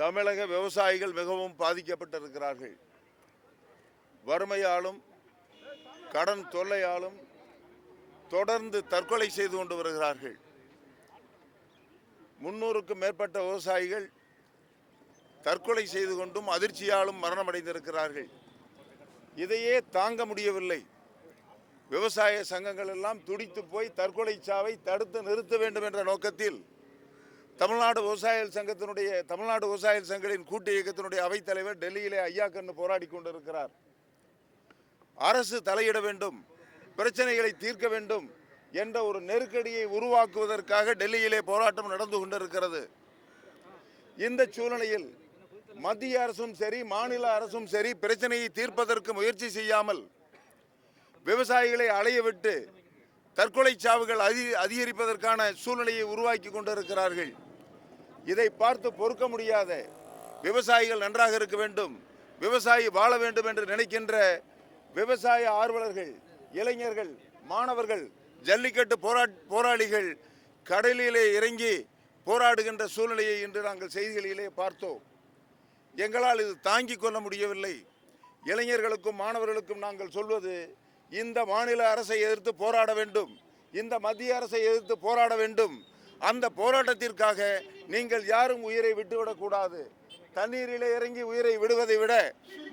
தமிழக விவசாயிகள் மிகவும் பாதிக்கப்பட்டிருக்கிறார்கள். வறுமையாலும் கடன் தொல்லையாலும் தொடர்ந்து தற்கொலை செய்து கொண்டு வருகிறார்கள். முன்னூறுக்கும் மேற்பட்ட விவசாயிகள் தற்கொலை செய்து கொண்டும் அதிர்ச்சியாலும் மரணமடைந்திருக்கிறார்கள். இதையே தாங்க முடியவில்லை. விவசாய சங்கங்கள் எல்லாம் துடித்து போய் தற்கொலை சாவை தடுத்து நிறுத்த வேண்டும் என்ற நோக்கத்தில் தமிழ்நாடு விவசாயிகள் சங்கத்தினுடைய தமிழ்நாடு விவசாயிகள் சங்கங்களின் கூட்டு இயக்கத்தினுடைய அவைத்தலைவர் டெல்லியிலே ஐயா கண்ணு போராடி கொண்டிருக்கிறார். அரசு தலையிட வேண்டும் பிரச்சனைகளை தீர்க்க வேண்டும் என்ற ஒரு நெருக்கடியை உருவாக்குவதற்காக டெல்லியிலே போராட்டம் நடந்து கொண்டிருக்கிறது. இந்த சூழ்நிலையில் மத்திய அரசும் சரி மாநில அரசும் சரி பிரச்சனையை தீர்ப்பதற்கு முயற்சி செய்யாமல் விவசாயிகளை அலைய விட்டு தற்கொலை சாவுகள் அதி அதிகரிப்பதற்கான சூழ்நிலையை உருவாக்கி கொண்டிருக்கிறார்கள். இதை பார்த்து பொறுக்க முடியாத விவசாயிகள் நன்றாக இருக்க வேண்டும் விவசாயி வாழ வேண்டும் என்று நினைக்கின்ற விவசாய ஆர்வலர்கள் இளைஞர்கள் மாணவர்கள் ஜல்லிக்கட்டு போரா போராளிகள் கடலிலே இறங்கி போராடுகின்ற சூழ்நிலையை இன்று நாங்கள் செய்திகளிலே பார்த்தோம். எங்களால் இது தாங்கிக் கொள்ள முடியவில்லை. இளைஞர்களுக்கும் மாணவர்களுக்கும் நாங்கள் சொல்வது இந்த மாநில அரசை எதிர்த்து போராட வேண்டும். இந்த மத்திய அரசை எதிர்த்து போராட வேண்டும். அந்த போராட்டத்திற்காக நீங்கள் யாரும் உயிரை விட்டுவிடக்கூடாது தண்ணீரிலே இறங்கி உயிரை விடுவதை விட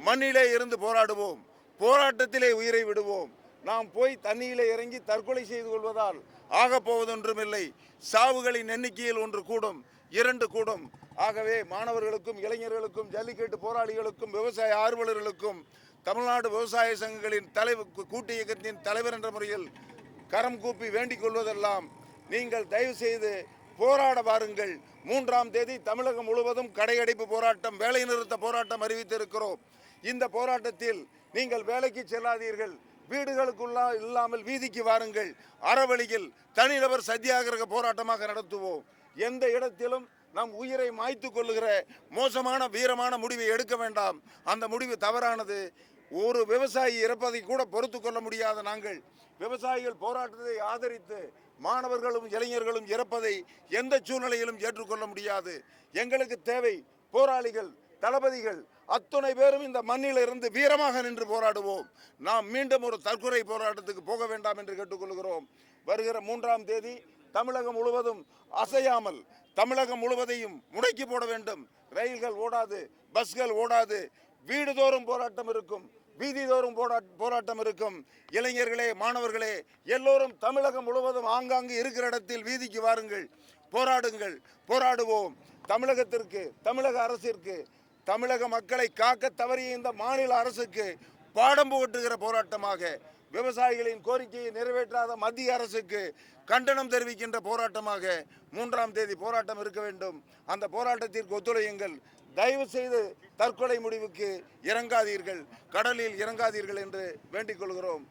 மண்ணிலே இருந்து போராடுவோம். போராட்டத்திலே உயிரை விடுவோம். நாம் போய் தண்ணியிலே இறங்கி தற்கொலை செய்து கொள்வதால் ஆகப்போவதொன்றும் இல்லை சாவுகளின் எண்ணிக்கையில் ஒன்று கூடும் இரண்டு கூடும். ஆகவே மாணவர்களுக்கும் இளைஞர்களுக்கும் ஜல்லிக்கட்டு போராளிகளுக்கும் விவசாய ஆர்வலர்களுக்கும் தமிழ்நாடு விவசாய சங்கங்களின் தலைவர் கூட்டு இயக்கத்தின் தலைவர் என்ற முறையில் கரம் கூப்பி வேண்டிக் கொள்வதெல்லாம் நீங்கள் தயவு செய்து போராட வாருங்கள். மூன்றாம் தேதி தமிழகம் முழுவதும் கடையடைப்பு போராட்டம் வேலை நிறுத்த போராட்டம் அறிவித்திருக்கிறோம். இந்த போராட்டத்தில் நீங்கள் வேலைக்கு செல்லாதீர்கள். வீடுகளுக்குள்ளா இல்லாமல் வீதிக்கு வாருங்கள். அறவழியில் தனிநபர் சத்தியாகிரக போராட்டமாக நடத்துவோம். எந்த இடத்திலும் நம் உயிரை மாய்த்து கொள்ளுகிற மோசமான வீரமான முடிவை எடுக்க வேண்டாம். அந்த முடிவு தவறானது. ஒரு விவசாயி இறப்பதை கூட பொறுத்து கொள்ள முடியாத நாங்கள் விவசாயிகள் போராட்டத்தை ஆதரித்து மாணவர்களும் இளைஞர்களும் இறப்பதை எந்த சூழ்நிலையிலும் ஏற்றுக்கொள்ள முடியாது. எங்களுக்கு தேவை போராளிகள் தளபதிகள் அத்துணை பேரும் இந்த மண்ணில் இருந்து வீரமாக நின்று போராடுவோம். நாம் மீண்டும் ஒரு தற்கொலை போராட்டத்துக்கு போக வேண்டாம் என்று கேட்டுக்கொள்கிறோம். வருகிற மூன்றாம் தேதி தமிழகம் முழுவதும் அசையாமல் தமிழகம் முழுவதையும் முடக்கி போட வேண்டும். ரயில்கள் ஓடாது பஸ்கள் ஓடாது வீடுதோறும் போராட்டம் இருக்கும் வீதிதோறும் போராட்டம் இருக்கும். இளைஞர்களே மாணவர்களே எல்லோரும் தமிழகம் முழுவதும் ஆங்காங்கு இருக்கிற இடத்தில் வீதிக்கு வாருங்கள் போராடுங்கள் போராடுவோம். தமிழகத்திற்கு தமிழக அரசிற்கு தமிழக மக்களை காக்க தவறிய இந்த மாநில அரசுக்கு பாடம் புகட்டுகிற போராட்டமாக விவசாயிகளின் கோரிக்கையை நிறைவேற்றாத மத்திய அரசுக்கு கண்டனம் தெரிவிக்கின்ற போராட்டமாக மூன்றாம் தேதி போராட்டம் இருக்க வேண்டும். அந்த போராட்டத்திற்கு ஒத்துழையுங்கள். தயவு செய்து தற்கொலை முடிவுக்கு இறங்காதீர்கள். கடலில் இறங்காதீர்கள் என்று வேண்டிக் கொள்கிறோம்.